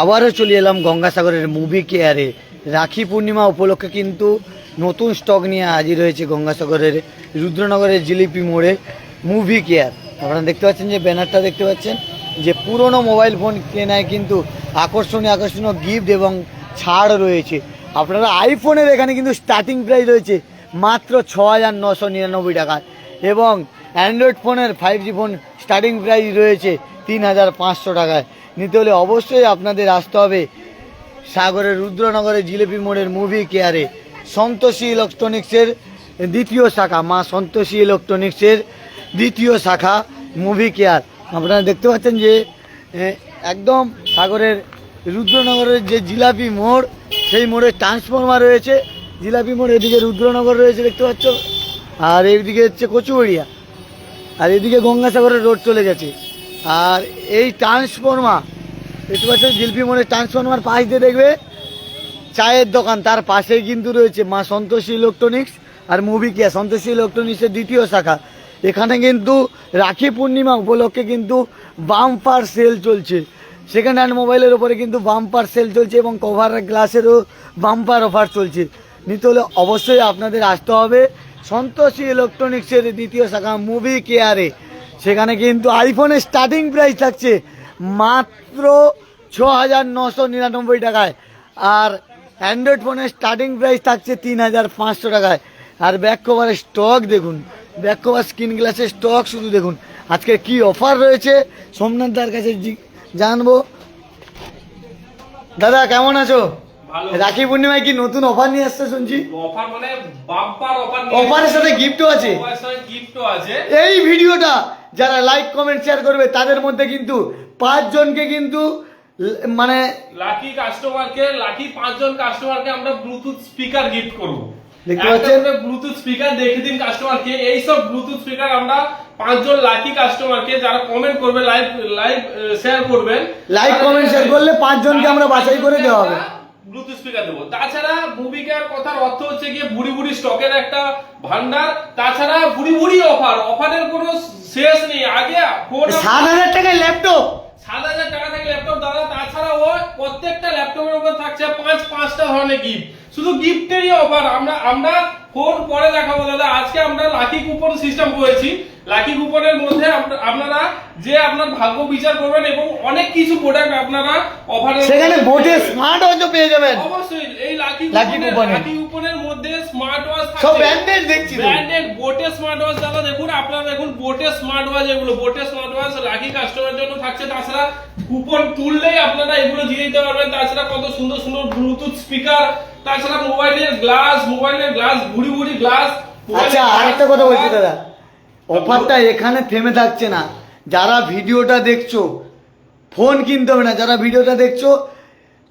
আবারও চলে এলাম গঙ্গাসাগরের মুভি কেয়ারে রাখি পূর্ণিমা উপলক্ষে কিন্তু নতুন স্টক নিয়ে হাজির হয়েছে গঙ্গাসাগরের রুদ্রনগরের জিলিপি মোড়ে মুভি কেয়ার আপনারা দেখতে পাচ্ছেন যে ব্যানারটা দেখতে পাচ্ছেন যে পুরনো মোবাইল ফোন কেনায় কিন্তু আকর্ষণীয় আকর্ষণীয় গিফট এবং ছাড় রয়েছে। আপনারা আইফোনের এখানে কিন্তু স্টার্টিং প্রাইস রয়েছে মাত্র ছ হাজার নশো নিরানব্বই টাকায় এবং অ্যান্ড্রয়েড ফোনের five G phone starting price রয়েছে তিন হাজার পাঁচশো টাকায়। নিতে হলে অবশ্যই আপনাদের আসতে হবে সাগরের রুদ্রনগরের জিলেপি মোড়ের মুভি কেয়ারে সন্তোষী ইলেকট্রনিক্সের দ্বিতীয় শাখা, মা সন্তোষী ইলেকট্রনিক্সের দ্বিতীয় শাখা মুভি কেয়ার আপনারা দেখতে পাচ্ছেন যে একদম সাগরের রুদ্রনগরের যে জিলাপি মোড়, সেই মোড়ে ট্রান্সফর্মার রয়েছে। জিলাপি মোড় এদিকে রুদ্রনগর রয়েছে, দেখতে পাচ্ছ? আর এইদিকে হচ্ছে কচুবড়িয়া। আর এদিকে গঙ্গাসাগরের রোড চলে গেছে। আর এই ট্রান্সফর্মার দেখতে পাচ্ছ জিলপি মোড়ের ট্রান্সফর্মার পাশ দিয়ে দেখবে, চায়ের দোকান, তার পাশেই কিন্তু রয়েছে মা সন্তোষী ইলেকট্রনিক্স আর মুভি কেয়ার সন্তোষী ইলেকট্রনিক্সের দ্বিতীয় শাখা। এখানে কিন্তু রাখি পূর্ণিমা উপলক্ষে কিন্তু বাম্পার সেল চলছে। সেকেন্ড হ্যান্ড মোবাইলের ওপরে কিন্তু বাম্পার সেল চলছে এবং কভার গ্লাসেরও বাম্পার অফার চলছে। নিতে হলে অবশ্যই আপনাদের আসতে হবে সন্তোষী ইলেকট্রনিক্সের দ্বিতীয় শাখা মুভি কেয়ারে সেখানে কিন্তু আইফোনের স্টার্টিং প্রাইস থাকছে মাত্র ছ হাজার নশো নিরানব্বই টাকায়। আর অ্যান্ড্রয়েড ফোনের স্টার্টিং প্রাইস থাকছে তিন হাজার পাঁচশো টাকায়। আর ব্যাক কভারের স্টক দেখুন ব্যাক কভার স্ক্রিন গ্লাসের স্টক শুধু দেখুন। আজকে কি অফার রয়েছে? সোমনাথ দার কাছে জানব। দাদা কেমন আছো? রাখি পূর্ণিমায় কি নতুন অফার নিয়ে আসছে শুনছি? অফার মানে বাম্পার অফার অফারের সাথে গিফটও আছে। অফারের সাথে গিফটও আছে। এই ভিডিওটা যারা লাইক কমেন্ট শেয়ার করবে তাদের মধ্যে কিন্তু পাঁচজনকে কিন্তু মানে লাকি কাস্টমারকে লাকি পাঁচজন কাস্টমারকে আমরা ব্লুটুথ স্পিকার গিফট করব। দেখতে পাচ্ছেন? ব্লুটুথ স্পিকার দেখে দিন কাস্টমারকে এই সব ব্লুটুথ স্পিকার আমরা পাঁচজন লাকি কাস্টমারকে যারা কমেন্ট করবে লাইভ লাইভ শেয়ার করবেন লাইক কমেন্ট শেয়ার করলে পাঁচজনকে আমরা বাছাই করে দেওয়া হবে। ব্লুটুথ স্পিকার দেবো। তাছাড়া মুভিকার কথার অর্থ হচ্ছে গিয়ে বুড়ি বুড়ি স্টকের একটা ভান্ডার। তাছাড়া বুড়ি বুড়ি অফার অফারের কোনো শেষ নেই। আগে কোন সাত হাজার টাকায় ল্যাপটপ সাত হাজার টাকা থেকে ল্যাপটপ দাদা তাছাড়া ও প্রত্যেকটা ল্যাপটপের উপর থাকছে পাঁচ পাঁচটা ধরনের গিফট শুধু গিফটেরই অফার আমরা আমরা ফোন পরে দেখাবো দাদা। আজকে আমরা লাকি কুপন সিস্টেম করেছি। লাকি কুপনের মধ্যে আপনা- আপনারা যে আপনার ভাগ্য বিচার করবেন এবং অনেক কিছু প্রোডাক্ট আপনারা অফারে সেখানে বোটে স্মার্ট ওয়াচও পেয়ে যাবেন। অবশ্যই এই লাকি লাকি স্মার্ট ওয়াচ সব ব্র্যান্ডেড দেখছি ব্র্যান্ডেড বোটে স্মার্ট ওয়াচ দাদা দেখুন আপনারা দেখুন বোটে স্মার্ট ওয়াচ এগুলো বোটে স্মার্ট ওয়াচ লাকি কাস্টমারের জন্য থাকছে। তাছাড়া কুপন তুললেই আপনারা এগুলো দিয়ে দিতে পারবেন। তাছাড়া কত সুন্দর সুন্দর ব্লুটুথ স্পিকার তাছাড়া মোবাইলের গ্লাস মোবাইলের গ্লাস গ্লাস আচ্ছা আরেকটা কথা বলছি দাদা। অফারটা এখানে থেমে থাকছে না। যারা ভিডিওটা দেখছ ফোন কিনতে হবে না। যারা ভিডিওটা দেখছ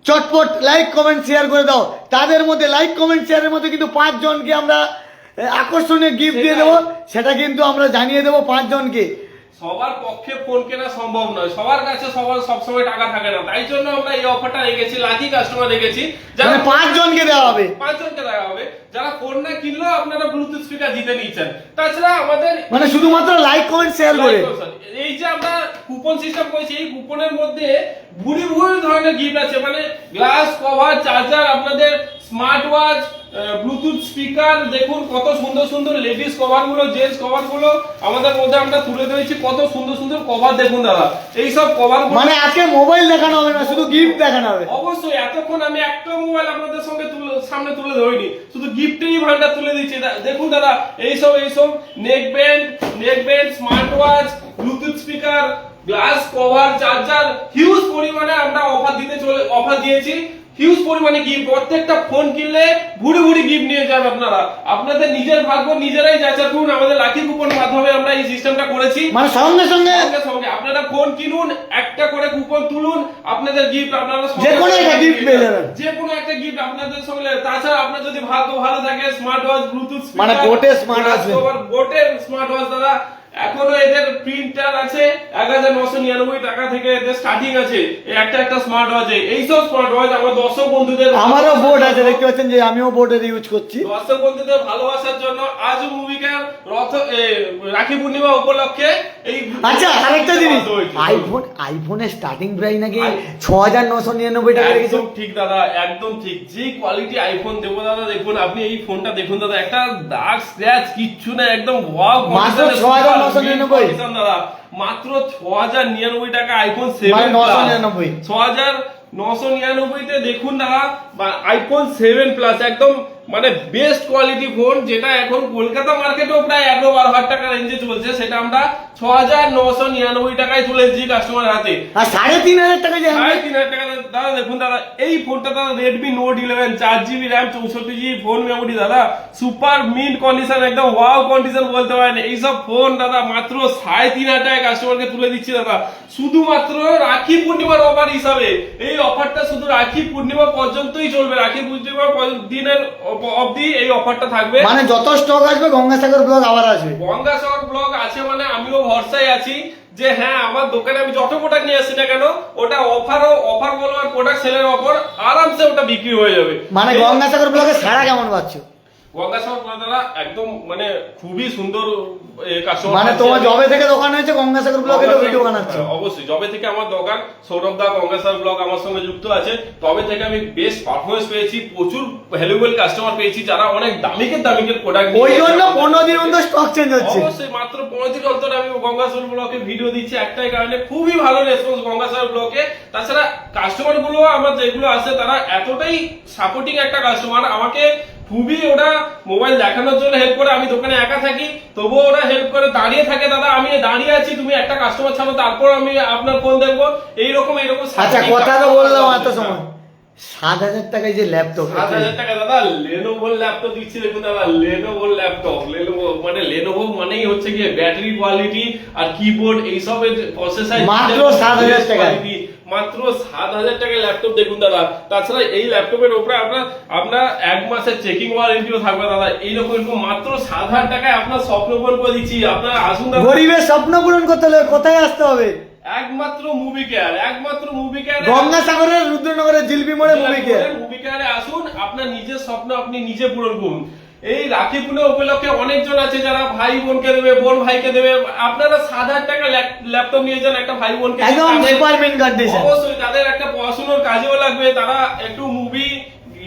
চটপট লাইক কমেন্ট শেয়ার করে দাও। তাদের মধ্যে লাইক কমেন্ট শেয়ারের মধ্যে কিন্তু পাঁচজনকে আমরা আকর্ষণীয় গিফট দিয়ে দেবো। সেটা কিন্তু আমরা জানিয়ে দেবো পাঁচজনকে। সবার পক্ষে ফোন কেনা সম্ভব নয়। সবার কাছে সবার সবসময় টাকা থাকে না। তাই জন্য আমরা এই অফারটা রেখেছি লাকি কাস্টমার রেখেছি। যারা মানে পাঁচজনকে দেওয়া হবে। পাঁচজনকে দেওয়া হবে। যারা ফোন না কিনলেও আপনারা ব্লুটুথ স্পিকার জিতে নিচ্ছেন। তাছাড়া আমাদের মানে শুধুমাত্র লাইক কমেন্ট শেয়ার করে। এই যে আমরা কুপন সিস্টেম করেছি এই কুপনের মধ্যে ভুড়ি ভুড়ি ধরনের গিফট আছে। মানে গ্লাস কভার চার্জার আপনাদের স্মার্ট ওয়াচ ব্লুটুথ স্পিকার দেখুন কত সুন্দর সুন্দর লেডিস কভারগুলো জেন্টস কভারগুলো আমাদের মধ্যে আমরা তুলে ধরেছি কত সুন্দর সুন্দর কভার দেখুন দাদা। এই সব কভার মানে আজকে মোবাইল দেখানো হবে না শুধু গিফট দেখানো হবে। অবশ্যই এতক্ষণ আমি একটা মোবাইল আপনাদের সঙ্গে সামনে তুলে ধরিনি শুধু গিফটেরই ভান্ডার তুলে দিচ্ছি। দেখুন দাদা এইসব এইসব neck band neck band smart watch bluetooth speaker glass cover charger huge পরিমাণে আমরা অফার দিতে চলে অফার দিয়েছি। হিউজ পরিমাণে গিফট প্রত্যেকটা ফোন কিনলে ভুড়ি ভুড়ি গিফট নিয়ে যান আপনারা। আপনাদের নিজের ভাগ্য নিজেরাই যাচাই করুন আমাদের লাকি কুপন মাধ্যমে আমরা এই সিস্টেমটা করেছি। মানে সঙ্গে সঙ্গে সঙ্গে আপনারা ফোন কিনুন একটা করে কুপন তুলুন আপনাদের গিফট আপনারা যে কোনো একটা gift পেয়ে যাবেন। যে কোনো একটা গিফট আপনাদের সঙ্গে। তাছাড়া আপনার যদি ভাগ্য ভালো থাকে স্মার্ট ওয়াচ ব্লুটুথ মানে বোটের স্মার্ট নেই। বোটের স্মার্ট ওয়াচ দাদা। এখনও এদের প্রিন্টার আছে এক হাজার নশো নিরানব্বই টাকা থেকে এদের স্টার্টিং আছে। একটা একটা স্মার্ট ওয়াচ এইসব স্মার্ট ওয়াচ আমার দর্শক বন্ধুদের আমারও বোর্ড আছে দেখতে পাচ্ছেন যে আমিও বোর্ডের ইউজ করছি। দর্শক বন্ধুদের ভালোবাসার জন্য আজ মুভিকে রথ রাখি পূর্ণিমা উপলক্ষে এই আচ্ছা আরেকটা জিনিস। আইফোন আইফোনের স্টার্টিং প্রাইস নাকি ছ হাজার নশো নিরানব্বই টাকা রেখেছে একদম ঠিক দাদা একদম ঠিক। যে কোয়ালিটি আইফোন দেবো দাদা দেখুন আপনি এই ফোনটা দেখুন দাদা একটা দাগ স্ক্র্যাচ কিচ্ছু না একদম ওয়াও মাত্র 6,999 দাদা মাত্র ছ হাজার নিরানব্বই টাকা আইফোন সেভেন নশো নিরানব্বই। ছ হাজার নশো নিরানব্বইতে দেখুন দাদা আইফোন সেভেন প্লাস একদম মানে বেস্ট কোয়ালিটি ফোন যেটা এখন কলকাতা মার্কেটেও প্রায় এগারো বারো হাজার টাকা রেঞ্জে চলছে সেটা আমরা ছ হাজার নশো নিরানব্বই টাকায় তুলে দিচ্ছি কাস্টমার হাতে। আর সাড়ে তিন হাজার টাকা সাড়ে তিন হাজার টাকা দাদা দেখুন দাদা এই ফোনটা দাদা রেডমি নোট ইলেভেন চার জিবি র্যাম চৌষট্টি জিবি ফোন মেমোরি দাদা সুপার মিন্ট কন্ডিশন একদম ওয়াও কন্ডিশন বলতে পারেন। এইসব ফোন দাদা মাত্র সাড়ে তিন হাজার টাকায় কাস্টমারকে তুলে দিচ্ছি দাদা। শুধুমাত্র রাখি পূর্ণিমার অফার হিসাবে এই অফারটা শুধু রাখি পূর্ণিমা পর্যন্তই চলবে রাখি বুঝতে দিনের অবধি এই অফারটা থাকবে। মানে যত স্টক আসবে গঙ্গাসাগর ব্লগ আবার আসবে। গঙ্গাসাগর ব্লগ আছে মানে আমিও ভরসায় আছি যে হ্যাঁ আমার দোকানে আমি যত প্রোডাক্ট নিয়ে আসি না কেন ওটা অফারও অফার বলো আর প্রোডাক্ট সেলের অফার আরামসে ওটা বিক্রি হয়ে যাবে। মানে গঙ্গাসাগর ব্লগে সারা কেমন পাচ্ছ? গঙ্গাসাগর ব্লগ দাদা একদম মানে খুবই সুন্দর কাস্টমার মানে তোমার জবে থেকে দোকান হয়েছে গঙ্গাসাগর ব্লগে তো ভিডিও বানাচ্ছ? হ্যাঁ, অবশ্যই। জবে থেকে আমার দোকান সৌরভ দা গঙ্গাসাগর ব্লগ আমার সঙ্গে যুক্ত আছে। তবে থেকে আমি পারফরমেন্স পেয়েছি প্রচুর ভ্যালুয়েবল কাস্টমার পেয়েছি যারা অনেক প্রোডাক্ট ওই জন্য পনেরো দিন অন্তর স্টক চেঞ্জ হচ্ছে। অবশ্যই মাত্র পনেরো দিন অন্তর আমি গঙ্গাসাগর ব্লকে ভিডিও দিচ্ছি। একটাই কারণে খুবই ভালো রেসপন্স গঙ্গাসাগর ব্লকে। তাছাড়া কাস্টমারগুলো আমার যেগুলো আছে তারা এতটাই সাপোর্টিং একটা কাস্টমার আমাকে খুবই ওরা মোবাইল দেখানোর জন্য হেল্প করে। আমি দোকানে একা থাকি তবুও ওরা হেল্প করে। দাঁড়িয়ে থাকে দাদা আমি দাঁড়িয়ে আছি তুমি একটা কাস্টমার ছাড়ো তারপর আমি আপনার ফোন দেখব। এইরকম এইরকম আচ্ছা কথা তো বললাম এত সময়। সাত হাজার টাকায় যে ল্যাপটপ সাত হাজার টাকা দাদা লেনোভো ল্যাপটপ দিচ্ছি। দেখুন দাদা লেনোভো ল্যাপটপ লেনোভো মানে লেনোভো মানেই হচ্ছে গিয়ে ব্যাটারি কোয়ালিটি আর কিবোর্ড এইসবের প্রসেসর মাত্র 7,000 টাকায়। মাত্র সাত হাজার টাকায় ল্যাপটপ দেখুন দাদা। তাছাড়া এই ল্যাপটপের উপরে আপনার আপনার এক মাসের চেকিং ওয়ারেন্টিও থাকবে দাদা। এইরকম এরকম মাত্র সাত হাজার টাকায় আপনার স্বপ্ন পূরণ করে দিচ্ছি। আপনার আসুন দাদা। গরিবের স্বপ্ন পূরণ করতে হলে কোথায় আসতে হবে? একমাত্র মুভি কেয়ার একমাত্র মুভি কেয়ার গঙ্গাসাগরের রুদ্রনগরের জিলপি মোড়ে মুভি কে মুভি কেয়ারে আসুন। আপনার নিজের স্বপ্ন আপনি নিজে পূরণ করুন। এই রাখি পুনে উপলক্ষে অনেকজন আছে যারা ভাই বোনকে দেবে বোন ভাইকে দেবে। আপনারা সাত হাজার টাকা ল্যাপটপ নিয়ে যান একটা ভাই বোনকে। একদম সুপার মেন কন্ডিশন অবশ্যই তাদের একটা পড়াশোনার কাজেও লাগবে। তারা একটু মুভি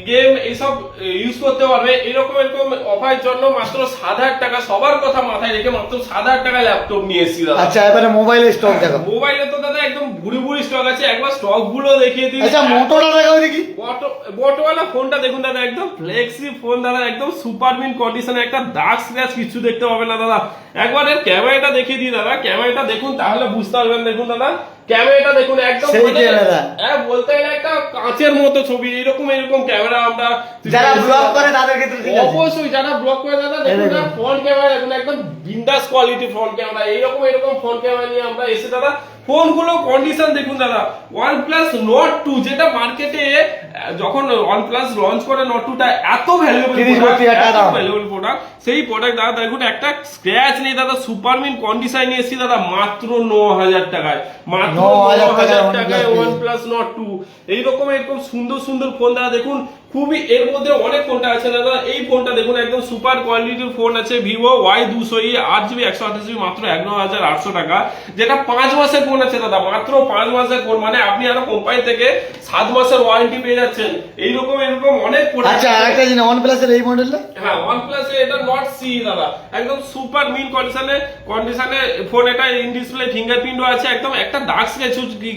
গেম এইসব ইউজ করতে পারবে। এরকম এরকম অফারের জন্য মাত্র সাত হাজার টাকা সবার কথা মাথায় রেখে মাত্র সাত হাজার টাকা ল্যাপটপ নিয়ে এসেছি দাদা। আচ্ছা এবারে মোবাইলের স্টক দেখো। মোবাইলে তো দাদা একদম ভুড়ি ভুড়ি স্টক আছে। একবার স্টকগুলো দেখিয়ে দিন। আচ্ছা দেখাও দেখি। বটো- বটোওয়ালা ফোনটা দেখুন দাদা একদম ফ্লেক্সি ফোন দাদা একদম সুপার মিন কন্ডিশনে একটা দাগ স্ক্র্যাচ কিছু দেখতে পাবে না দাদা। একবার এর ক্যামেরাটা দেখিয়ে দিই দাদা। ক্যামেরাটা দেখুন তাহলে বুঝতে পারবেন দেখুন দাদা। ক্যামেরাটা দেখুন একদম। হ্যাঁ বলতে গেলে একটা কাঁচের মতো ছবি এরকম এরকম ক্যামেরা আমরা যারা ব্লগ করে তাদের ক্ষেত্রে অবশ্যই যারা ব্লগ করে দাদা দেখুন। না ফ্রন্ট ক্যামেরা দেখুন একদম বিন্দাস কোয়ালিটি ফ্রন্ট ক্যামেরা এইরকম এরকম ফ্রন্ট ক্যামেরা নিয়ে আমরা এসে দাদা ফোনগুলো কন্ডিশন দেখুন দাদা ওয়ান প্লাস নট টু যেটা মার্কেটে যখন ওয়ান প্লাস লঞ্চ করে নট টুটা এত ভ্যালুয়েবল 30 টাকা দাম। ভ্যালুয়েবল প্রোডাক্ট সেই প্রোডাক্ট দাদা দেখুন একটা স্ক্র্যাচ নেই দাদা সুপার মিন কন্ডিশন নিয়ে এসেছি দাদা মাত্র ন হাজার টাকায় মাত্র ন 9,000 হাজার টাকায় নট টু এইরকম এরকম সুন্দর সুন্দর ফোন দাদা দেখুন খুবই এর মধ্যে অনেক ফোনটা আছে দাদা। এই ফোনটা দেখুন একদম সুপার কোয়ালিটির ফোন আছে ভিভো ওয়াই দুশো ই আট জিবি একশো আঠাশ জিবি মাত্র এগারো হাজার আটশো টাকা। যেটা পাঁচ মাসের ফোন আছে দাদা মাত্র পাঁচ মাসের ফোন মানে আপনি আরও কোম্পানি থেকে সাত মাসের ওয়ারেন্টি পেয়ে যাচ্ছেন। এইরকম এরকম অনেক আচ্ছা। আরেকটা জিনিস ওয়ান প্লাসের এই মডেলটা হ্যাঁ ওয়ান প্লাস এটা নট সি দাদা। একদম সুপার মিন কন্ডিশনে কন্ডিশনে ফোন এটা ইন ডিসপ্লে ফিঙ্গারপ্রিন্টও আছে একদম একটা ডার্ক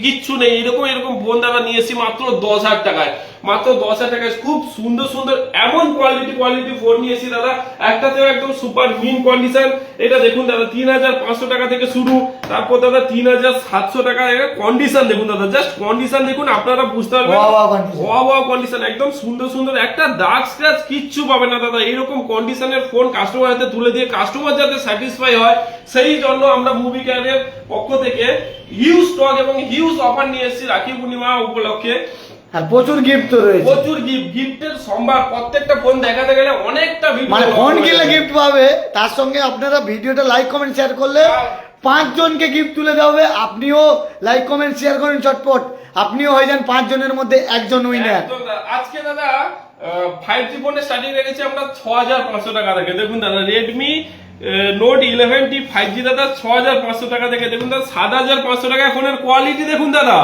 কিচ্ছু নেই এরকম এরকম ফোন দাদা নিয়েছি মাত্র দশ হাজার টাকায়। মাত্র দশ হাজার টাকায় খুব সুন্দর সুন্দর এমন কোয়ালিটি কোয়ালিটি ফোন নিয়েছি দাদা। একটাতেও একদম সুপার মিন কন্ডিশন এটা দেখুন দাদা তিন হাজার পাঁচশো টাকা থেকে শুরু। তারপর দাদা তিন হাজার সাতশো টাকা কন্ডিশন দেখুন দাদা জাস্ট কন্ডিশন দেখুন আপনারা বুঝতে পারবেন। ওয়া কন্ডিশন একদম সুন্দর সুন্দর। একটা ডার্ক স্ক্র্যাচ কিচ্ছু পাবে না দাদা এরকম কন্ডিশনের ফোন কাস্টমার হাতে তুলে দিয়ে কাস্টমার যাতে স্যাটিসফাই হয় সেই জন্য আমরা মুভি ক্যারের পক্ষ থেকে হিউজ স্টক এবং হিউজ অফার নিয়ে এসেছি রাখি পূর্ণিমা উপলক্ষে। প্রচুর গিফট তো রয়েছে। প্রচুর গিফট গিফটের সম্ভার প্রত্যেকটা ফোন দেখাতে গেলে অনেকটা ভিডিও মানে ফোন কিনলে গিফট পাবে তার সঙ্গে আপনারা ভিডিওটা লাইক কমেন্ট শেয়ার করলে পাঁচজনকে গিফট তুলে দেওয়া হবে। আপনিও লাইক কমেন্ট শেয়ার করেন চটপট। আপনিও হয়ে যান পাঁচজনের মধ্যে একজন উইনার আজকে দাদা ফাইভ জি ফোনের স্টার্টিং রেখেছি আমরা ছ হাজার পাঁচশো টাকা থেকে। দেখুন দাদা Redmi note eleven T five G দাদা ছ হাজার পাঁচশো টাকা থেকে। দেখুন দাদা, সাত হাজার পাঁচশো টাকা ফোনের কোয়ালিটি দেখুন দাদা।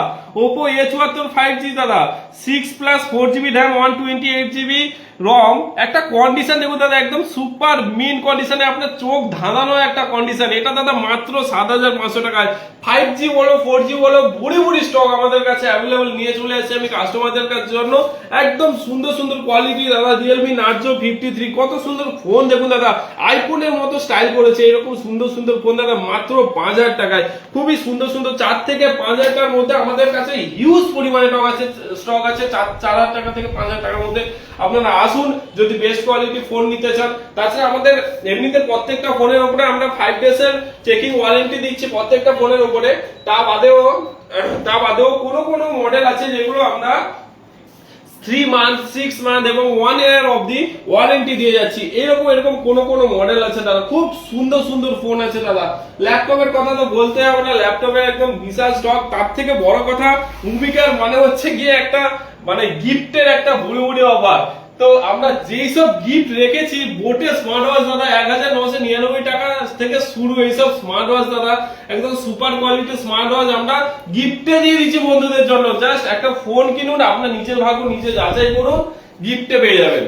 ওপো এ চুয়াত্তর ফাইভ জি দাদা six plus four GB RAM one twenty eight GB ROM একটা কন্ডিশন দেখুন দাদা, একদম সুপার মিন কন্ডিশনে আপনার চোখ ধাঁধানো একটা কন্ডিশন এটা দাদা মাত্র সাত হাজার পাঁচশো টাকায়। ফাইভ জি বলো ফোর জি বলো বুড়ি বুড়ি স্টক আমাদের কাছে অ্যাভেলেবল নিয়ে চলে এসেছি আমি কাস্টমারদের জন্য। একদম সুন্দর সুন্দর কোয়ালিটি দাদা রিয়েলমি নার্জো ফিফটি থ্রি কত সুন্দর ফোন দেখুন দাদা। আইফোনের মতো স্টাইল করেছে, এরকম সুন্দর সুন্দর ফোন দাদা, মাত্র পাঁচ হাজার টাকায়। খুবই সুন্দর সুন্দর, চার থেকে পাঁচ হাজার টাকার মধ্যে আমাদের কাছে হিউজ পরিমাণে স্টক আছে স্টক আছে, চার হাজার টাকা থেকে পাঁচ হাজার টাকার মধ্যে। আপনারা আসুন, যদি বেস্ট কোয়ালিটি ফোন নিতে চান। তাছাড়া আমাদের এমনিতে প্রত্যেকটা ফোনের উপরে আমরা ফাইভ ডেজ এর চেকিং ওয়ারেন্টি দিচ্ছি প্রত্যেকটা ফোনের উপরে। তা বাদেও তা বাদেও কোনো কোনো মডেল আছে যেগুলো আমরা থ্রি মান্থ সিক্স মান্থ এবং ওয়ান ইয়ার অবধি ওয়ারেন্টি দিয়ে যাচ্ছি। এরকম এরকম কোন কোন মডেল আছে দাদা। খুব সুন্দর সুন্দর ফোন আছে দাদা। ল্যাপটপের কথা তো বলতে হবে না। ল্যাপটপের একদম বিশাল স্টক তার থেকে বড় কথা ভূমিকার মানে হচ্ছে গিয়ে একটা মানে গিফটের একটা বুড়ি বুড়ি অফার তো আমরা যেই সব গিফট রেখেছি বোটে স্মার্ট ওয়াচ দাদা এক হাজার নশো নিরানব্বই টাকা থেকে শুরু এইসব স্মার্ট ওয়াচ দাদা একদম সুপার কোয়ালিটি স্মার্ট ওয়াচ আমরা গিফটে দিয়ে দিচ্ছি বন্ধুদের জন্য। জাস্ট একটা ফোন কিনুন আপনার নিজের ভাগ্য নিজে যাচাই করুন গিফটে পেয়ে যাবেন।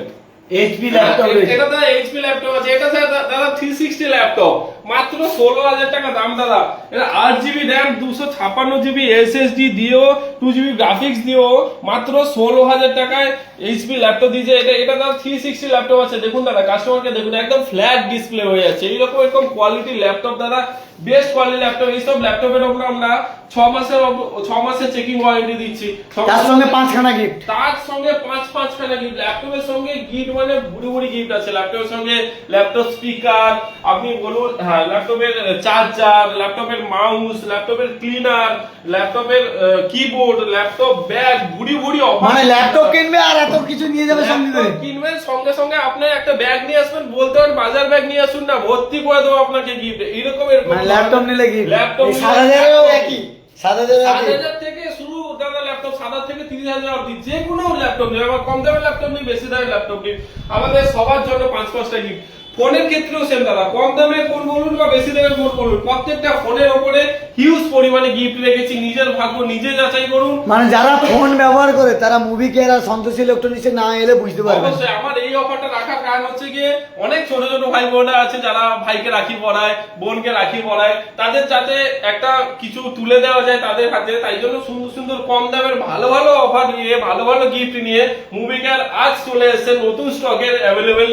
এইচপি ল্যাপটপ এটা দাদা এইচপি ল্যাপটপ আছে এটা দাদা থ্রি সিক্সটি ল্যাপটপ মাত্র ষোলো হাজার টাকা দাম দাদা। এটা আট জিবি র্যাম দুশো ছাপ্পান্ন জিবি এসএসডি দিয়েও টু জিবি গ্রাফিক্স দিয়েও মাত্র ষোলো হাজার টাকায় এইচপি ল্যাপটপ দিয়েছে। এটা এটা দাদা থ্রি সিক্সটি ল্যাপটপ আছে। দেখুন দাদা কাস্টমারকে দেখুন একদম ফ্ল্যাট ডিসপ্লে হয়ে যাচ্ছে। এইরকম এরকম কোয়ালিটি ল্যাপটপ দাদা বেস্ট কোয়ালিটি ল্যাপটপ এইসব ল্যাপটপের উপর আমরা ছ মাসের ছ মাসের চেকিং ওয়ারেন্টি দিচ্ছি। তার সঙ্গে পাঁচখানা গিফট তার সঙ্গে পাঁচ পাঁচ খানা গিফট ল্যাপটপের সঙ্গে গিফট মানে বুড়ি বুড়ি গিফট আছে। ল্যাপটপের সঙ্গে ল্যাপটপ স্পিকার আপনি বলুন হ্যাঁ ল্যাপটপের চার্জার ল্যাপটপের মাউস ল্যাপটপের ক্লিনার ল্যাপটপের কিবোর্ড ল্যাপটপ ব্যাগ বুড়ি offer মানে ল্যাপটপ কিনবে আর এত কিছু নিয়ে যাবে সঙ্গে করে। ল্যাপটপ সঙ্গে সঙ্গে আপনি একটা ব্যাগ নিয়ে আসবেন বলতে পারেন বাজার ব্যাগ নিয়ে আসুন না ভর্তি করে দেবো আপনাকে গিফট এরকম এরকম মানে ল্যাপটপ নিলে কি ল্যাপটপ সাত হাজারেও একই। সাত হাজার থেকে শুরু দাদা ল্যাপটপ সাত হাজার থেকে তিরিশ হাজার অবধি যে কোনো ল্যাপটপ নেই আমার কম দামের ল্যাপটপ নেই বেশি দামের ল্যাপটপ নেই আমাদের সবার জন্য পাঁচ পাঁচটা গিফট ফোনের ক্ষেত্রেও সেম দাদা কম দামে ফোন বলুন বা বেশি দামের ফোন বলুন প্রত্যেকটা ফোনের ওপরে হিউজ পরিমাণে গিফট রেখেছি নিজের ভাগ্য নিজে যাচাই করুন। মানে যারা ফোন ব্যবহার করে তারা মুভি কেয়ার আর সন্তোষ ইলেকট্রনিক্সে না এলে বুঝতে পারবে অবশ্যই আমার এই অফারটা রাখার কারণ হচ্ছে গিয়ে অনেক ছোট ছোট ভাই বোনরা আছে যারা ভাইকে রাখি পড়ায় বোনকে রাখি পড়ায় তাদের যাতে একটা কিছু তুলে দেওয়া যায় তাদের হাতে তাই জন্য সুন্দর সুন্দর কম দামের ভালো ভালো অফার নিয়ে ভালো ভালো গিফট নিয়ে মুভিকার আজ চলে এসেছে নতুন স্টকের অ্যাভেলেবেল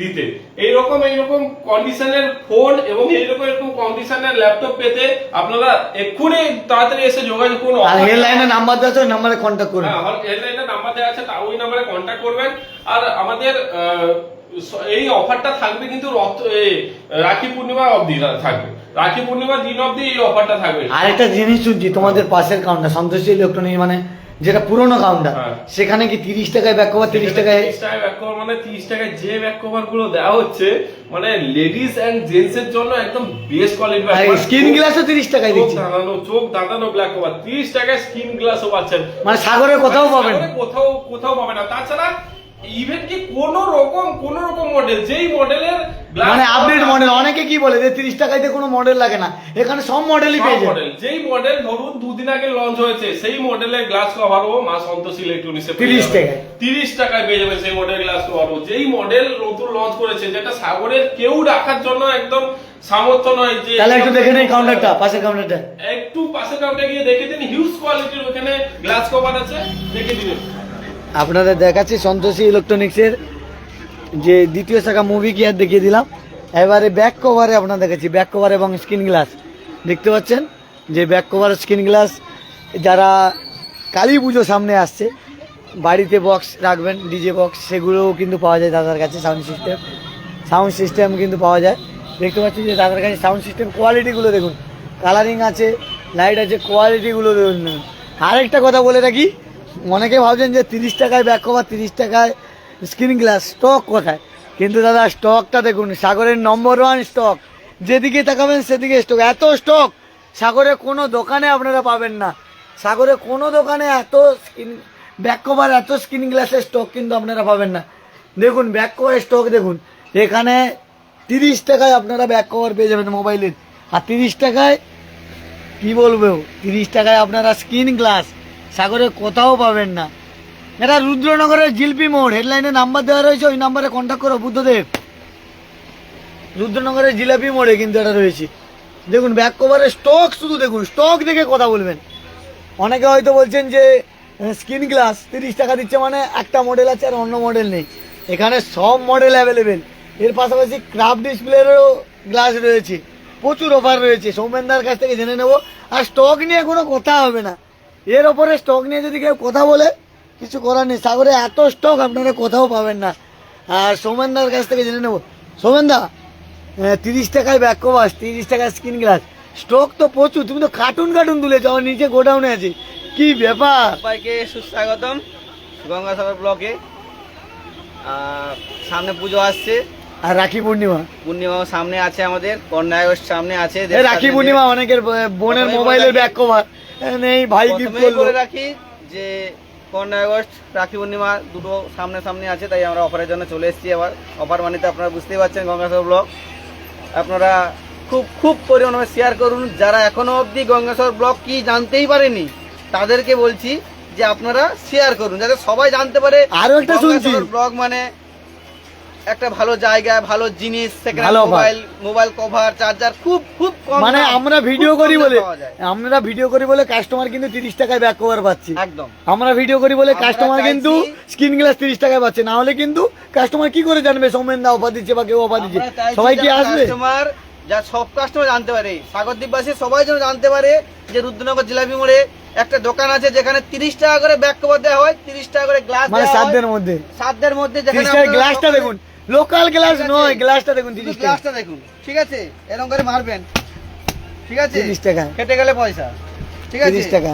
দিতে। এইরকম এইরকম কন্ডিশনের ফোন এবং এইরকম এরকম কন্ডিশনের ল্যাপটপ পেতে আপনারা এক্ষুনি তাড়াতাড়ি এসে যোগাযোগ করুন। আর হেডলাইনে নাম্বার দেওয়া আছে ওই নাম্বারে কন্ট্যাক্ট করুন। হ্যাঁ, হেডলাইনের নাম্বার দেওয়া আছে তা ওই নাম্বারে কন্ট্যাক্ট করবেন। আর আমাদের এই অফারটা থাকবে কিন্তু রাখি পূর্ণিমা অবধি থাকবে। রাখি পূর্ণিমার দিন অবধি এই অফারটা থাকবে। আরেকটা জিনিস শুনছি তোমাদের পাশের কাউন্টার সন্তোষ ইলেকট্রনিক্স মানে যেটা পুরোনো কাউন্টার হ্যাঁ। সেখানে কি তিরিশ টাকায় ব্যাক কভার তিরিশ টাকায় তিরিশ টাকায় ব্যাক কভার মানে তিরিশ টাকায় যে ব্যাক কভারগুলো দেওয়া হচ্ছে মানে লেডিস এন্ড জেন্টস এর জন্য একদম বেস্ট কোয়ালিটি স্ক্রিন গ্লাসও তিরিশ টাকায় দিচ্ছে। দাঁড়ানো চোখ দাঁড়ানো ব্ল্যাক কভার তিরিশ টাকায় স্কিন ও পাচ্ছেন। মানে সাগরে কোথাও পাবেন। কোথাও কোথাও পাবেন না। তাছাড়া ইভেন কি কোন রকম কোন রকম মডেল যেই মডেলের মানে আপডেট মডেল অনেকে কি বলে যে তিরিশ টাকায় দিয়ে কোনো মডেল লাগে না? এখানে সব মডেলই পেয়ে যাবে। মডেল যেই মডেল ধরুন দুদিন আগে লঞ্চ হয়েছে সেই মডেলের গ্লাস কভারও মা সন্তোষ ইলেকট্রনিক্সে 30 টাকায়। তিরিশ টাকায় পেয়ে যাবেন সেই মডেল গ্লাস কভারও যেই মডেল নতুন লঞ্চ করেছে যেটা সাগরের কেউ রাখার জন্য একদম সামর্থ্য নয় যে তাহলে একটু দেখে নিন কাউন্টারটা পাশের কাউন্টারটা একটু পাশে কাউন্টে গিয়ে দেখে দিন হিউজ কোয়ালিটির ওখানে গ্লাস কভার আছে দেখে দিন আপনাদের দেখাচ্ছি সন্তোষী ইলেকট্রনিক্সের যে দ্বিতীয় শাখা মুভি আর দেখিয়ে দিলাম। এবারে ব্যাক কভারে আপনার দেখাচ্ছি ব্যাক কভার এবং স্ক্রিন গ্লাস দেখতে পাচ্ছেন যে ব্যাক কভার স্ক্রিন গ্লাস যারা কালী পুজো সামনে আসছে, বাড়িতে বক্স রাখবেন ডিজে বক্স সেগুলোও কিন্তু পাওয়া যায় দাদার কাছে সাউন্ড সিস্টেম সাউন্ড সিস্টেম কিন্তু পাওয়া যায়। দেখতে পাচ্ছি যে দাদার কাছে সাউন্ড সিস্টেম কোয়ালিটিগুলো দেখুন। কালারিং আছে লাইট আছে কোয়ালিটিগুলো দেখুন। আরেকটা কথা বলে রাখি অনেকে ভাবছেন যে তিরিশ টাকায় ব্যাক কভার তিরিশ টাকায় স্ক্রিন গ্লাস স্টক কোথায়? কিন্তু দাদা স্টকটা দেখুন, সাগরের নম্বর ওয়ান স্টক যেদিকে তাকাবেন, সেদিকে স্টক এত স্টক সাগরে কোনো দোকানে আপনারা পাবেন না। সাগরে কোনো দোকানে এত স্ক্রিন ব্যাক কভার এত স্ক্রিন গ্লাসের স্টক কিন্তু আপনারা পাবেন না। দেখুন ব্যাক কভার স্টক দেখুন। এখানে তিরিশ টাকায় আপনারা ব্যাক কভার পেয়ে যাবেন মোবাইলের আর তিরিশ টাকায়, কি বলব, তিরিশ টাকায় আপনারা স্ক্রিন গ্লাস সাগরে কোথাও পাবেন না। এটা রুদ্রনগরের জিলপি মোড়। হেডলাইনে নাম্বার দেওয়া রয়েছে, ওই নাম্বারে কন্ট্যাক্ট করো, বুদ্ধদেব। রুদ্রনগরের জিলাপি মোড়ে কিন্তু এটা রয়েছে। দেখুন ব্যাক কভারের স্টক শুধু দেখুন স্টক দেখে কথা বলবেন। অনেকে হয়তো বলছেন যে স্ক্রিন গ্লাস তিরিশ টাকা দিচ্ছে মানে একটা মডেল আছে আর অন্য মডেল নেই। এখানে সব মডেল অ্যাভেলেবেল এর পাশাপাশি ক্রাফট ডিসপ্লেরও গ্লাস রয়েছে। প্রচুর অফার রয়েছে। সৌমেনদার কাছ থেকে জেনে নেব। আর স্টক নিয়ে কোনো কথা হবে না। এর ওপরে স্টক নিয়ে যদি কেউ কথা বলে কিছু করার নেই। সাগরে এত স্টক আপনারা কোথাও পাবেন না। আর সৌমেনদার কাছ থেকে জেনে নেব। সৌমেনদা তিরিশ টাকায় ব্যাক কভার তিরিশ টাকায় স্ক্রিন গ্লাস স্টক তো প্রচুর তুমি তো কার্টুন কার্টুন তুলেছো আমার নিচে গোডাউনে আছে। কি ব্যাপার? সবাইকে সুস্বাগতম গঙ্গাসাগর ব্লকে। সামনে পুজো আসছে। আর রাখি পূর্ণিমা। পূর্ণিমা সামনে আছে আমাদের কন্যাগর সামনে আছে। রাখি পূর্ণিমা অনেকের বোনের মোবাইলের ব্যাক কভার নেই ভাই গিফট করল। বলে রাখি যে পনেরোই আগস্ট রাখি পূর্ণিমা দুটো সামনে সামনে আছে তাই আমরা অফারের জন্য চলে এসেছি আবার অফার মানিতে আপনারা বুঝতেই পারছেন গঙ্গাসাগর ব্লক আপনারা খুব খুব পরিমাণে শেয়ার করুন। যারা এখনও অবধি গঙ্গাসাগর ব্লক কি জানতেই পারেনি তাদেরকে বলছি যে আপনারা শেয়ার করুন যাতে সবাই জানতে পারে আরও একটা শুনছি। ব্লগ মানে একটা ভালো জায়গা ভালো জিনিস সেখানে মোবাইল মোবাইল কভার চার্জার খুব খুব কম মানে আমরা ভিডিও করি বলে আমরা ভিডিও করি বলে কাস্টমার কিন্তু তিরিশ টাকায় ব্যাক কভার পাচ্ছি। একদম। আমরা ভিডিও করি বলে কাস্টমার কিন্তু স্ক্রিন গ্লাস তিরিশ টাকায় পাচ্ছে। না হলে কিন্তু কাস্টমার কি করে জানবে? সৌমেন দা অফার দিচ্ছে বা কেউ অফার দিচ্ছে। সবাই কি আসবে? কাস্টমার যা সব কাস্টমার জানতে পারে। সাগরদ্বীপবাসী সবাই যেন জানতে পারে যে রুদ্রনগর জিলাপি মোড়ে একটা দোকান আছে যেখানে তিরিশ টাকা করে ব্যাক কভার দেওয়া হয় তিরিশ টাকা করে গ্লাস মানে সাতদের মধ্যে। সাতদের মধ্যে যেখানে গ্লাসটা দেখুন। লোকাল গ্লাস নয় গ্লাসটা দেখুন তিরিশ গ্লাসটা দেখুন। ঠিক আছে? এরকম করে মারবেন। ঠিক আছে? তিরিশ টাকা। কেটে গেলে পয়সা। ঠিক আছে? তিরিশ টাকা।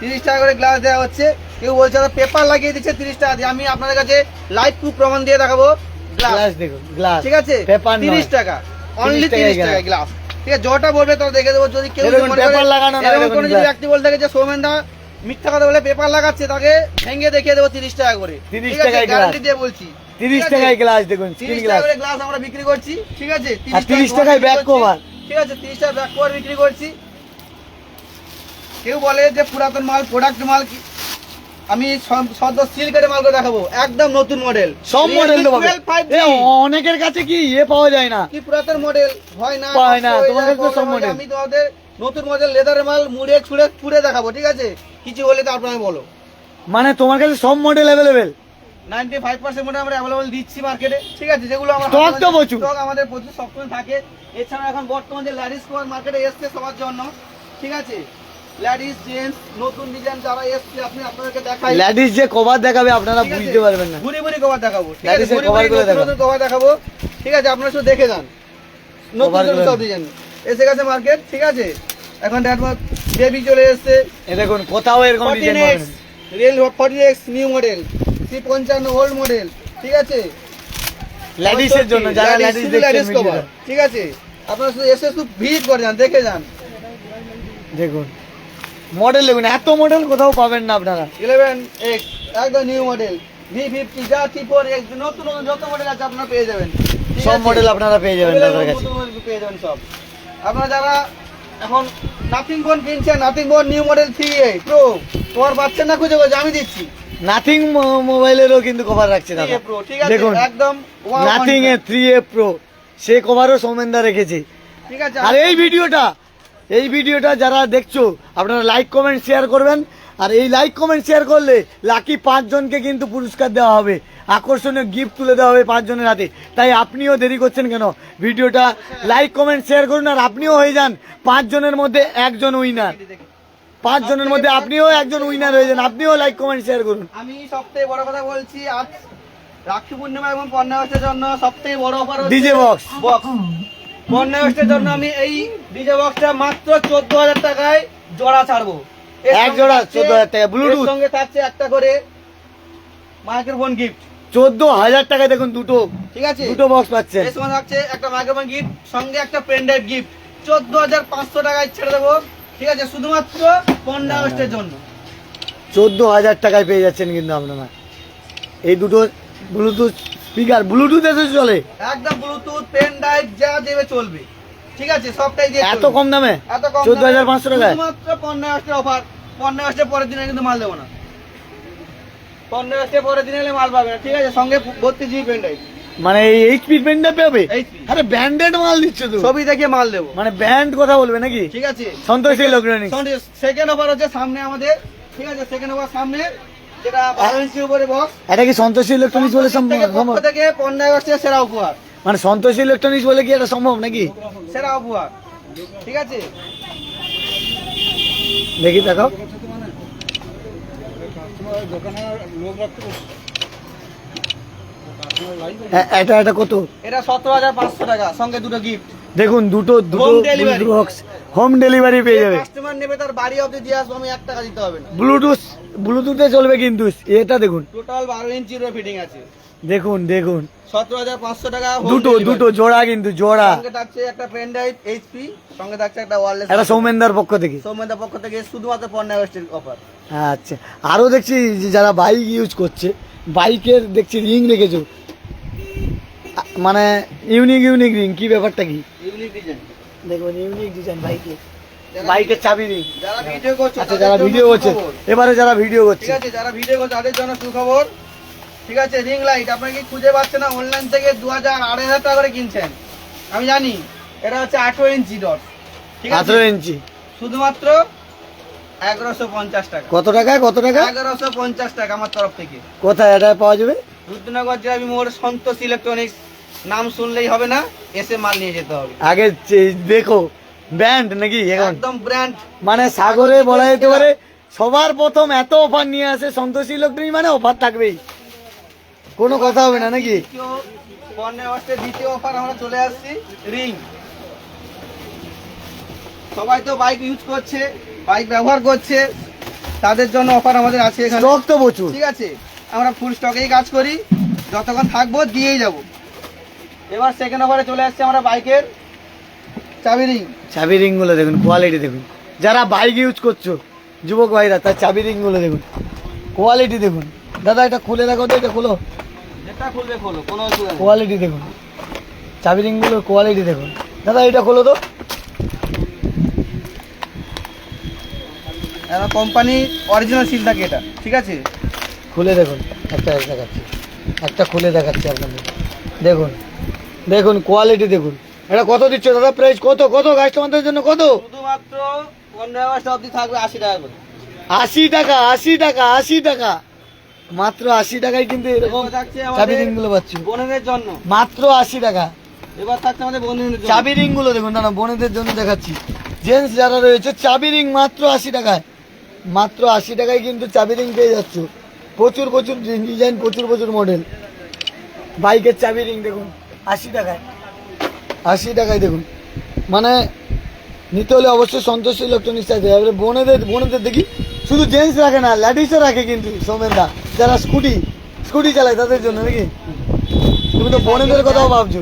তিরিশ টাকা করে গ্লাস দেওয়া হচ্ছে। কেউ বলছে পেপার লাগিয়ে দিচ্ছে তিরিশ টাকা দিয়ে। আমি আপনাদের কাছে লাইভ প্রুফ প্রমাণ দিয়ে দেখাবো। গ্লাস দেখুন গ্লাস ঠিক আছে? পেপার তিরিশ টাকা। অনলি 30 তিরিশ টাকা গ্লাস ঠিক আছে? যটা বলবে তত দেখে দেবো। যদি কেউ paper লাগানো এরকম কোনো যদি ব্যক্তি বলতে থাকে যে সৌমেন দা মিথ্যা কথা বলে পেপার লাগাচ্ছে তাকে ভেঙে দেখিয়ে দেবো তিরিশ টাকা করে। 30 ঠিক আছে? গ্যারান্টি দিয়ে বলছি। তিরিশ? টাকায় গ্লাস দেখুন 30 গ্লাস করে গ্লাস আমরা বিক্রি করছি ঠিক আছে? 30 টাকায় করছি। cover। ঠিক আছে? তিরিশ টাকা ব্যাক কভার বিক্রি করছি। কেউ বলে যে পুরাতন মাল প্রোডাক্ট মাল কি? আমি সদ্য সিল্কের মালগুলো দেখাবো। একদম নতুন মডেল সব মডেল তো এ, অনেকের কাছে কি ইয়ে পাওয়া যায় না? কি পুরাতন মডেল হয় না না, হয়ে যায়, কাছে তো সব model। আমি তোমাদের নতুন মডেল লেদারের মাল মুড়ে ছুড়ে ছুড়ে দেখাবো ঠিক আছে? কিছু হলে তারপর আমি বলো। মানে তোমার কাছে সব model available ninety five percent আমরা অ্যাভেলেবল দিচ্ছি মার্কেটে ঠিক আছে যেগুলো আমরা Stock তো প্রচুর। স্টক আমাদের প্রচুর সবসময় থাকে। এছাড়া এখন বর্তমানে যে ল্যাডিস মার্কেটে এসছে সবার জন্য ঠিক আছে? জেন্টস নতুন ডিজাইন যারা এসছে আপনি আপনাদেরকে দেখাই। ল্যাডিস যে কভার দেখাবে আপনারা বুঝতে পারবেন না। ঘুরি ঘুরি কভার দেখাবো ঠিক আছে? নতুন কভার দেখাবো। ঠিক আপনারা শুধু দেখে যান। নতুন সব ডিজাইন এসে গেছে মার্কেট ঠিক আছে? এখন দেখো বেবি চলে এসছে। এ দেখুন কোথাও এরকম design fourteen X new model C পঞ্চান্ন ওল্ড মডেল ঠিক আছে? লেডিসের জন্য যারা লেডিস cover, ভিডিওটা ঠিক আছে? আপনারা শুধু এসে শুধু ভিজিট করে যান দেখে যান। দেখুন। মডেল দেখুন এত মডেল কোথাও পাবেন না আপনারা। ইলেভেন এক্স একদম নিউ মডেল ভি ফিফটি যা থ্রি ফোর এক্স নতুন নতুন যত মডেল আছে আপনারা পেয়ে যাবেন। সব মডেল আপনারা পেয়ে যাবেন তাদের কাছে। পেয়ে যাবেন সব। আপনারা যারা এখন নাথিং ফোন কিনছেন Nothing phone new model three A pro তোমার পাচ্ছেন না খুঁজে খুঁজে আমি দিচ্ছি। নাথিং মোবাইলেরও কিন্তু কভার রাখছে দাদা। 3A Pro, ঠিক আছে দেখুন একদম Nothing A three A pro সে কভারও সৌমেনদা রেখেছে। ঠিক আছে আর এই ভিডিওটা এই ভিডিওটা যারা দেখছ আপনারা লাইক কমেন্ট শেয়ার করবেন। আর এই লাইক কমেন্ট শেয়ার করলে লাকি পাঁচজনকে কিন্তু পুরস্কার দেওয়া হবে। আকর্ষণীয় গিফট তুলে দেওয়া হবে পাঁচজনের হাতে। তাই আপনিও দেরি করছেন কেন? ভিডিওটা লাইক কমেন্ট শেয়ার করুন আর আপনিও হয়ে যান। পাঁচজনের মধ্যে একজন উইনার পাঁচজনের মধ্যে আপনিও একজন উইনার হয়ে যান। আপনিও লাইক কমেন্ট শেয়ার করুন। আমি সবথেকে বড় কথা বলছি আজ রাখি পূর্ণিমা এবং আগস্টের জন্য সবথেকে বড় অফার ডিজে বক্স বক্স আগস্টের জন্য আমি এই ডিজে বক্সটা মাত্র চোদ্দ হাজার টাকায় জোড়া ছাড়বো। এক জোড়া চোদ্দ হাজার টাকা ব্লুটুথ সঙ্গে থাকছে একটা করে মাইক্রোফোন গিফট চোদ্দ হাজার টাকায় দেখুন দুটো ঠিক আছে? দুটো বক্স পাচ্ছেন। এর সঙ্গে থাকছে একটা মাইক্রোফোন গিফট সঙ্গে একটা পেন ড্রাইভ গিফট চোদ্দ হাজার পাঁচশো টাকায় ছেড়ে দেবো। ঠিক আছে শুধুমাত্র পনেরো আগস্টের জন্য। চোদ্দ হাজার টাকায় পেয়ে যাচ্ছেন কিন্তু আপনারা এই দুটো ব্লুটুথ স্পিকার ব্লুটুথ এসে চলে। একদম ব্লুটুথ পেন ড্রাইভ যা দেবে চলবে। ঠিক আছে সবটাই দিয়ে এত কম দামে? এত কম চোদ্দ হাজার পাঁচশো টাকায়? শুধুমাত্র পনেরো আগস্টের অফার পনেরো আগস্টের পরের দিনে কিন্তু মাল দেবো না। পনেরো আগস্টের পরের দিনে এলে মাল পাবে না। ঠিক আছে সঙ্গে বত্রিশ জিবি পেন ড্রাইভ মানে এই এইচপি পেনটা পেবে? আরে ব্যান্ডেড মাল দিচ্ছে তো। ছবি দেখে মাল দেবো। মানে ব্যান্ড কথা বলবে নাকি? ঠিক আছে। সন্তোষ ইলেকট্রনিক্স সেকেন্ড অফার হচ্ছে সামনে আমাদের। ঠিক আছে সেকেন্ড অফার সামনে। যেটা বারো ইঞ্চি উপরে বক্স এটা কি সন্তোষ ইলেকট্রনিক্স বলে সম্ভব? সম্ভব? থেকে পনেরো সেরা উপহার। মানে সন্তোষ ইলেকট্রনিক্স বলে কি এটা সম্ভব নাকি? সেরা উপহার। ঠিক আছে? দেখি দেখাও। এ- এটা এটা কত? এটা সতেরো হাজার পাঁচশো টাকা সঙ্গে দুটো গিফট দেখুন দুটো দুটো বক্স হোম ডেলিভারি পেয়ে যাবে। কাস্টমার নেবে তার বাড়ি অবধি দিয়ে আসব আমি এক টাকা দিতে হবে না। ব্লুটুথ ব্লুটুথে চলবে কিন্তু এটা দেখুন। টোটাল বারো ইঞ্চির ফিটিং আছে। দেখুন দেখুন। সতেরো হাজার পাঁচশো টাকা দুটো দুটো জোড়া কিন্তু জোড়া। সঙ্গে থাকছে একটা পেন ড্রাইভ এইচপি সঙ্গে থাকছে একটা ওয়ারলেস এটা সৌমেনদার পক্ষ থেকে। সৌমেন্দার পক্ষ থেকে শুধুমাত্র পনেরো আগস্টের অফার আচ্ছা। আরও দেখছি যারা বাইক ইউজ করছে বাইকের দেখছি রিং রেখেছো। মানে ইউনিক ইউনিক রিং কি ব্যাপারটা কি? ইউনিক ডিজাইন দেখুন ইউনিক ডিজাইন বাইকে বাইকের চাবি রিং যারা ভিডিও করছে আচ্ছা যারা ভিডিও করছে এবারে যারা ভিডিও করছে। ঠিক আছে যারা ভিডিও করছে তাদের জন্য সুখবর। ঠিক আছে রিং লাইট আপনাকে কি খুঁজে না? অনলাইন থেকে দু হাজার আড়াই হাজার টাকা করে কিনছেন। আমি জানি এটা হচ্ছে আঠেরো ইঞ্চি ডট ঠিক আছে? আঠেরো ইঞ্চি শুধুমাত্র এগারোশো পঞ্চাশ টাকা। কত টাকা কত টাকা এগারোশো পঞ্চাশ টাকা আমার তরফ থেকে। কোথায় এটা পাওয়া যাবে? রুদ্রনগর জেলাবি মোড় সন্তোষ ইলেকট্রনিক্স। নাম শুনলেই হবে না এসে মাল নিয়ে যেতে হবে। আগে দেখো ব্যান্ড নাকি একদম ব্র্যান্ড। মানে সাগরে বলা যেতে পারে সবার প্রথম এত অফার নিয়ে আসে সন্তোষ ইলেকট্রনিক মানে অফার থাকবেই। কোনো কথা হবে না নাকি? পনেরো আগস্টের দ্বিতীয় অফার আমরা চলে আসছি রিং। সবাই তো বাইক ইউজ করছে। বাইক ব্যবহার করছে তাদের জন্য অফার আমাদের আছে এখানে। স্টক তো প্রচুর। ঠিক আছে আমরা ফুল স্টকেই কাজ করি যতক্ষণ থাকব দিয়েই যাব। এবার সেকেন্ড অফারে চলে আসছে আমরা বাইকের চাবি রিং চাবি রিংগুলো দেখুন কোয়ালিটি দেখুন। যারা বাইক ইউজ করছ যুবক ভাইরা তার চাবি রিংগুলো দেখুন। কোয়ালিটি দেখুন। দাদা এটা খুলে দেখো তো এটা খুলো। যেটা খুলবে খোলো কোনো কোয়ালিটি দেখুন। চাবি রিংগুলোর কোয়ালিটি দেখুন। দাদা এটা খোলো তো। কোম্পানি অরিজিনাল সিল থাকে এটা ঠিক আছে? খুলে দেখুন একটা দেখাচ্ছি একটা খুলে দেখাচ্ছি আপনাদের। দেখুন দেখুন কোয়ালিটি দেখুন। এটা কত দিচ্ছ দাদা প্রাইস কত কত কাস্টমারদের জন্য কত? শুধুমাত্র পনেরো অবধি থাকবে আশি টাকা করে। আশি টাকা আশি টাকা আশি টাকা। মাত্র আশি টাকায় কিন্তু এরকম চাবি আমাদের রিংগুলো পাচ্ছি। বোনেদের জন্য। মাত্র আশি টাকা। এবার থাকছে আমাদের বোনেদের চাবি রিংগুলো দেখুন না বোনেদের জন্য দেখাচ্ছি। জেন্টস যারা রয়েছে চাবি রিং মাত্র আশি টাকায়। মাত্র আশি টাকায় কিন্তু চাবি রিং পেয়ে যাচ্ছ। প্রচুর প্রচুর ডিজাইন প্রচুর প্রচুর মডেল বাইকের চাবি রিং দেখুন আশি টাকায়। আশি টাকায় দেখুন। মানে নিতে হলে অবশ্যই সন্তোষ ইলেকট্রনিক্স আছে এবারে বোনেদের বোনেদের দেখি শুধু জেন্টস রাখে না লেডিসও রাখে কিন্তু সোমেনদা। যারা স্কুটি স্কুটি চালায় তাদের জন্য নাকি? তুমি তো বোনেদের কথাও ভাবছ।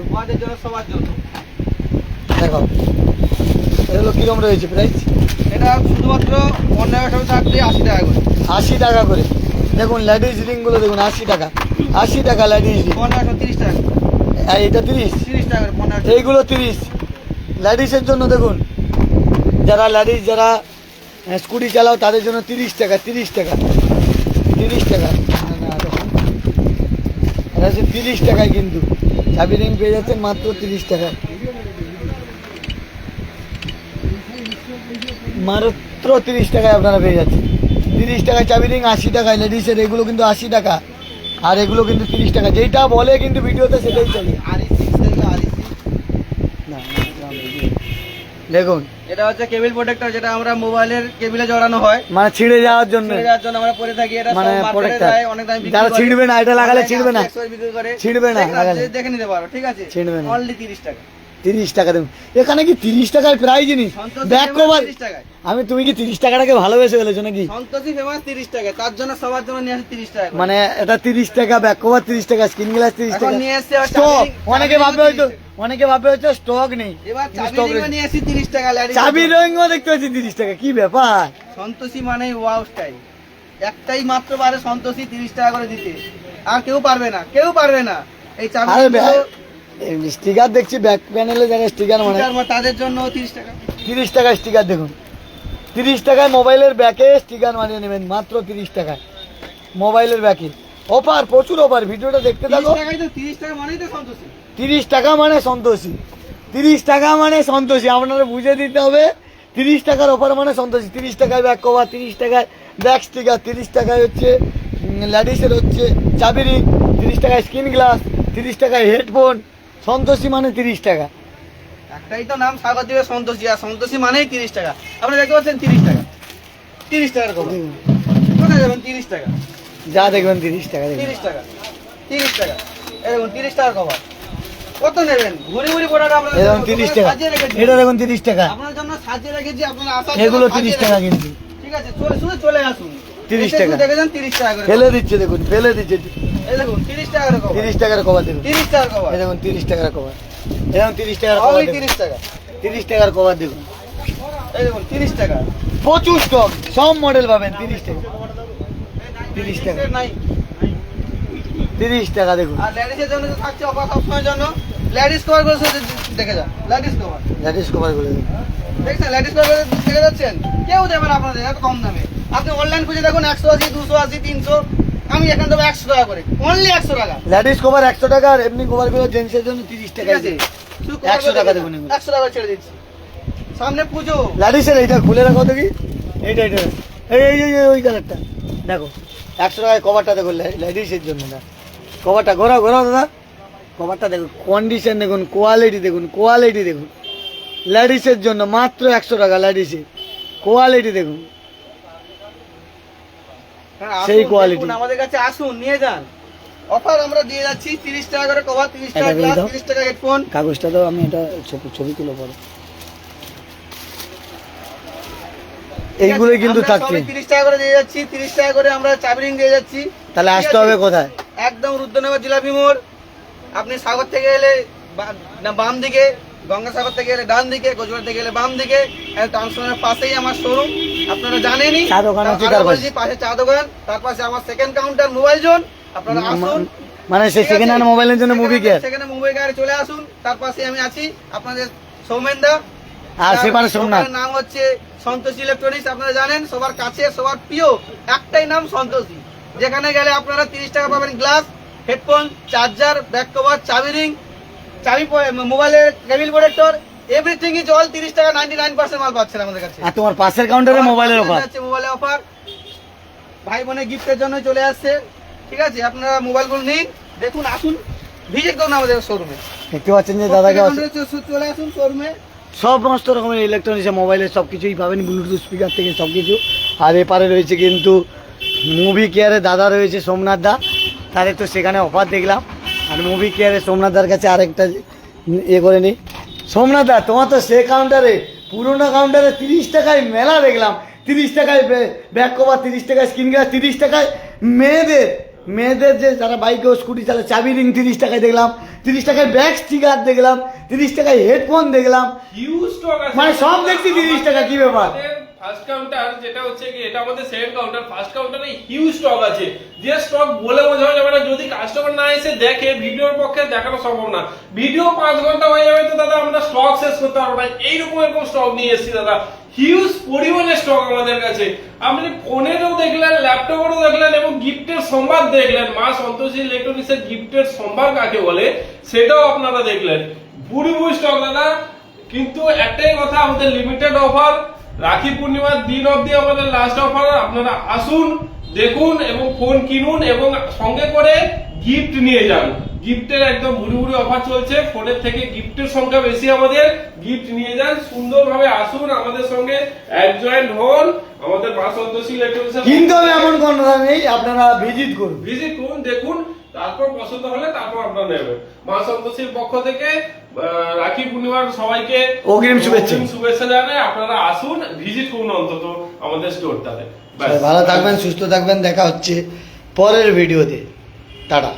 দেখো এগুলো কিরম রয়েছে প্রাইস এটা শুধুমাত্র পনেরো আগস্ট অবধি আশি টাকা করে। আশি টাকা করে। দেখুন লেডিস রিংগুলো দেখুন আশি টাকা। আশি টাকা লেডিস রিং পনেরো তিরিশ টাকা আর এটা তিরিশ। তিরিশ টাকা করে পনেরো এইগুলো তিরিশ। লেডিসের জন্য দেখুন যারা লেডিস যারা স্কুটি চালাও তাদের জন্য তিরিশ টাকা তিরিশ টাকা। তিরিশ টাকা। এটা হচ্ছে তিরিশ টাকায় কিন্তু। চাবি রিং পেয়ে যাচ্ছেন মাত্র তিরিশ টাকায়। মাত্র তিরিশ টাকায় আপনারা পেয়ে যাচ্ছেন। তিরিশ টাকায় চাবি রিং আশি টাকায় লেডিসের এগুলো কিন্তু আশি টাকা। আর এগুলো কিন্তু তিরিশ টাকা। যেটা বলে কিন্তু ভিডিওতে সেটাই চলে। দেখুন। এটা হচ্ছে কেবিল প্রোটেক্টর যেটা আমরা মোবাইলের কেবিলে জড়ানো হয়। মানে ছিঁড়ে যাওয়ার জন্য। যাওয়ার জন্য আমরা পরে থাকি। এটা মানে অনেক দামে বিক্রি যারা ছিঁড়বে না, এটা লাগালে ছিঁড়বে না। ছিঁড়বে না, লাগালে। দেখে নিতে পারো ঠিক আছে? ছিঁড়বে না। অনলি তিরিশ টাকা। তিরিশ টাকা দেবো। এখানে কি তিরিশ টাকার প্রায় জিনিস? ব্যাক কভার আমি তুমি কি তিরিশ টাকাটাকে ভালোবেসে ফেলেছো নাকি? সন্তোষী ফেমাস তিরিশ টাকা তার জন্য সবার জন্য নিয়ে আসে তিরিশ টাকা। মানে এটা তিরিশ টাকা ব্যাক কভার তিরিশ টাকা স্ক্রিন গ্লাস তিরিশ টাকা। নিয়ে এসছে স্টক অনেকে ভাবে হয়তো অনেকে ভাবে হয়তো স্টক নেই। এবার stock নিয়ে এসি তিরিশ টাকা চাবি রঙও দেখতে পাচ্ছি তিরিশ টাকা কি ব্যাপার? সন্তোষী মানে ওয়াও স্টাইল একটাই মাত্র পারে সন্তোষী তিরিশ টাকা করে দিতে। আর কেউ পারবে না কেউ পারবে না। এই চাবি স্টিকার দেখছি ব্যাক প্যানেলে যারা স্টিকার মানে তাদের জন্য তিরিশ টাকা। তিরিশ টাকা স্টিকার দেখুন। তিরিশ টাকায় মোবাইলের ব্যাকে স্টিকার মারিয়ে নেবেন মাত্র তিরিশ টাকায়। মোবাইলের ব্যাকে অফার প্রচুর অফার ভিডিওটা দেখতে থাকো। তিরিশ টাকা মানে সন্তোষী। তিরিশ টাকা মানে সন্তোষী আপনারা বুঝে দিতে হবে। তিরিশ টাকার অফার মানে সন্তোষী। তিরিশ টাকায় ব্যাক কভার তিরিশ টাকায় ব্যাক স্টিকার তিরিশ টাকায় হচ্ছে ল্যাডিসের হচ্ছে চাবি তিরিশ টাকায় স্ক্রিন গ্লাস তিরিশ টাকায় হেডফোন সন্তোষী মানে তিরিশ টাকা। একটাই তো নাম স্বাগত দিবে সন্তোষী আর সন্তোষী মানেই তিরিশ টাকা। আপনি দেখতে পাচ্ছেন তিরিশ টাকা। তিরিশ টাকার কম কোথায় যাবেন তিরিশ টাকা? যা দেখবেন তিরিশ টাকা তিরিশ টাকা। তিরিশ টাকা। দেখুন তিরিশ টাকার কভার কত নেবেন? ঘুরি ঘুরি পড়াটা আপনার এই তিরিশ টাকা। এটা দেখুন তিরিশ টাকা। আপনার জন্য সাজিয়ে রেখেছি আপনার এগুলো তিরিশ টাকা। কিন্তু। ঠিক আছে চলে শুধু চলে আসুন। 30 টাকা। শুধু দেখে যান তিরিশ টাকা করে ফেলে দিচ্ছে দেখুন ফেলে দিচ্ছে। এই দেখুন তিরিশ টাকার কভার দেখুন। দেখুন তিরিশ টাকার কভার এই দেখুন তিরিশ টাকার কভার তিরিশ টাকা। তিরিশ টাকার কভার দেখুন। এই দেখুন তিরিশ টাকা। প্রচুর স্টক সব মডেল পাবেন তিরিশ টাকা। তিরিশ টাকা। নাই। তিরিশ টাকা দেখুন। আর লেডিসের জন্য থাকছে অফার সবসময়ের জন্য। লেডিস কভার করে দেখে যান লেডিস কভার ল্যাটিস কভার দেখুন। দেখছেন লেডিস কভার দেখে যাচ্ছেন? কেউ দেবে না আপনাদের এত কম দামে। আপনি অনলাইন খুঁজে দেখুন একশো আশি দুশো আশি তিনশো। আমি এখান দেবো একশো টাকা করে। অনলি একশো টাকা। ল্যাটিস কভার একশো টাকা আর এমনি কভারগুলো জেন্টসের জন্য তিরিশ টাকা আছে। 100 টাকা দেবেন। একশো টাকা ছেড়ে দিচ্ছি। সামনে পুজো। ল্যাডিসের এইটা খুলে রাখো দেখি। এইটা এইটা। এই এই এই, ওই কালারটা দেখো একশো টাকায় কভারটা দেখো লেডিসের জন্য না। কভারটা ঘোরাও ঘোরাও দাদা। কভারটা দেখুন কন্ডিশন দেখুন কোয়ালিটি দেখুন কোয়ালিটি দেখুন। লেডিসের জন্য মাত্র একশো টাকা লেডিসের কোয়ালিটি দেখুন। সেই আসুন, আমাদের কাছে আসুন নিয়ে যান। অফার আমরা দিয়ে যাচ্ছি তিরিশ টাকা করে কভার তিরিশ টাকা এটা দিয়ে গ্লাস দাও। তিরিশ টাকা হেডফোন কাগজটা দাও আমি এটা ছবি ছবি তুলে পরে। এইগুলো কিন্তু থাকছে। তিরিশ টাকা করে দিয়ে যাচ্ছি তিরিশ টাকা করে আমরা চাবি ring দিয়ে যাচ্ছি। তাহলে আসতে হবে কোথায়? একদম রুদ্রনগর জিলাপি মোড়। আপনি সাগর থেকে এলে বাম দিকে গঙ্গাসাগর থেকে এলে ডান দিকে থেকে এলে বাম দিকে ট্রান্সফারের পাশেই আমার শোরুম। আপনারা জানেনই পাশে। চা দোকান তার পাশে আমার সেকেন্ড কাউন্টার মোবাইল জোন আপনারা আসুন। মানে সেই সেকেন্ড হ্যান্ড মোবাইলের জন্য মুভি কেয়ার সেখানে মুম্বাই গাড়ি চলে আসুন তার পাশে আমি আছি আপনাদের সৌমেন দা। আর তার সেপারে সোমনাথ। নাম হচ্ছে সন্তোষ ইলেকট্রনিক্স আপনারা জানেন সবার কাছে সবার প্রিয় একটাই নাম সন্তোষী। যেখানে গেলে আপনারা তিরিশ টাকা পাবেন glass headphone charger back cover চাবি রিং চাবি মোবাইলের cable protector everything is all তিরিশ টাকা নাইনটি নাইন পার্সেন্ট মাল পাচ্ছেন আমাদের কাছে। আর তোমার পাশের কাউন্টারে মোবাইলের অফার আছে মোবাইলের অফার ভাই বোনের গিফটের জন্য চলে আসছে। ঠিক আছে আপনারা মোবাইলগুলো নিন। দেখুন আসুন। ভিজিট করুন আমাদের শোরুমে দেখতে পাচ্ছেন যে দাদাকে চলে আসুন শোরুমে সমস্ত রকমের ইলেকট্রনিক্স মোবাইলের সব কিছুই পাবেন ব্লুটুথ স্পিকার থেকে সব কিছু। আর এপারে রয়েছে কিন্তু মুভি কেয়ারে দাদা রয়েছে সোমনাথ দা। তাদের তো সেখানে অফার দেখলাম। আর মুভি কেয়ারে সোমনাথ দার কাছে আরেকটা ইয়ে করে নিই সোমনাথ তোমার তো সে কাউন্টারে পুরোনো কাউন্টারে তিরিশ টাকায় মেলা দেখলাম। তিরিশ টাকায় ব্যাক কভার তিরিশ টাকায় স্ক্রিন গ্লাস তিরিশ টাকায়। মেয়েদের মেয়েদের যে যারা বাইক ও স্কুটি চালায় চাবি রিং তিরিশ টাকায় দেখলাম। তিরিশ টাকায় ব্যাগ স্টিকার দেখলাম। তিরিশ টাকায় হেডফোন দেখলাম। মানে সব দেখছি 30 টাকা, কি ব্যাপার? ফার্স্ট কাউন্টার যেটা হচ্ছে কি, এটা আমাদের সেকেন্ড কাউন্টার ফার্স্ট কাউন্টারে হিউজ স্টক আছে। যে স্টক বলে বোঝানো যাবে না। যদি কাস্টমার না এসে দেখে, ভিডিওর পক্ষে দেখানো সম্ভব না। ভিডিও পাঁচ ঘণ্টা হয়ে যাবে তো দাদা, আমরা স্টক শেষ করতে পারব না। এইরকম এরকম স্টক নিয়ে এসেছি দাদা। হিউজ পরিমাণে স্টক আমাদের কাছে। আপনি ফোনেরও দেখলেন ল্যাপটপেরও দেখলেন এবং গিফটের সম্ভার দেখলেন। মা সন্তোষী ইলেকট্রনিক্সের গিফটের সম্ভার কাকে বলে, সেটাও আপনারা দেখলেন। বুড়ি বুড়ি স্টক দাদা। কিন্তু একটাই কথা, আমাদের লিমিটেড অফার রাখি পূর্ণিমার দিন অবধি আমাদের লাস্ট অফার আপনারা আসুন, দেখুন এবং ফোন কিনুন এবং সঙ্গে করে গিফট নিয়ে যান। গিফটের একদম ভুড়ি অফার চলছে। ফোনের থেকে গিফটের সংখ্যা বেশি আমাদের। গিফট নিয়ে যান সুন্দরভাবে আসুন আমাদের সঙ্গে। অ্যাডজয়েন্ট হন। আমাদের মা সন্তোষী ইলেকট্রনিক্স কিন্তু এমন কোনো নেই আপনারা ভিজিট করুন। ভিজিট করুন দেখুন তারপর পছন্দ হলে তারপর আপনারা নেবেন মা সন্তোষীর পক্ষ থেকে রাখি পূর্ণিমার সবাইকে অগ্রিম শুভেচ্ছা। শুভেচ্ছা জানাই। আপনারা আসুন ভিজিট করুন অন্তত আমাদের স্টোরটাতে ভালো থাকবেন সুস্থ থাকবেন দেখা হচ্ছে পরের ভিডিওতে টাটা।